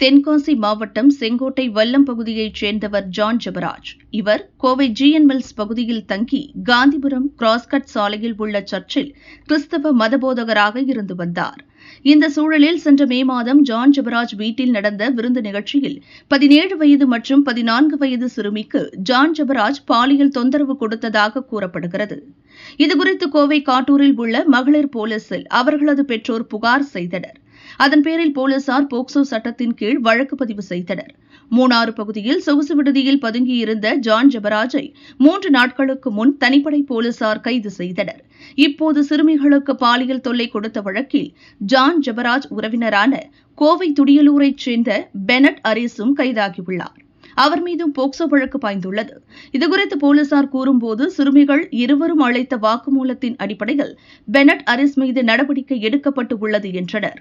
தென்காசி மாவட்டம் செங்கோட்டை வல்லம் பகுதியைச் சேர்ந்தவர் ஜான் ஜெபராஜ். இவர் கோவை ஜிஎன் மில்ஸ் பகுதியில் தங்கி காந்திபுரம் கிராஸ்கட் சாலையில் உள்ள சர்ச்சில் கிறிஸ்தவ மதபோதகராக இருந்து வந்தார். இந்த சூழலில் சென்ற மே மாதம் ஜான் ஜெபராஜ் வீட்டில் நடந்த விருந்து நிகழ்ச்சியில் பதினேழு வயது மற்றும் பதினான்கு வயது சிறுமிக்கு ஜான் ஜெபராஜ் பாலியல் தொந்தரவு கொடுத்ததாக கூறப்படுகிறது. இதுகுறித்து கோவை காட்டூரில் உள்ள மகளிர் போலீசில் அவர்களது பெற்றோர் புகார் செய்தனர். அதன் பேரில் போலீசார் போக்சோ சட்டத்தின் கீழ் வழக்கு பதிவு செய்தனர். மூணாறு பகுதியில் சொகுசு விடுதியில் பதுங்கியிருந்த ஜான் ஜபராஜை மூன்று நாட்களுக்கு முன் தனிப்படை போலீசார் கைது செய்தனர். இப்போது சிறுமிகளுக்கு பாலியல் தொல்லை கொடுத்த வழக்கில் ஜான் ஜபராஜ் உறவினரான கோவை துடியலூரைச் சேர்ந்த பெனட் அரீஸும் கைதாகியுள்ளார். அவர் மீதும் போக்சோ வழக்கு பாய்ந்துள்ளது. இதுகுறித்து போலீசார் கூறும்போது சிறுமிகள் இருவரும் அளித்த வாக்குமூலத்தின் அடிப்படையில் பெனட் அரிஸ் மீது நடவடிக்கை எடுக்கப்பட்டு உள்ளது என்றனர்.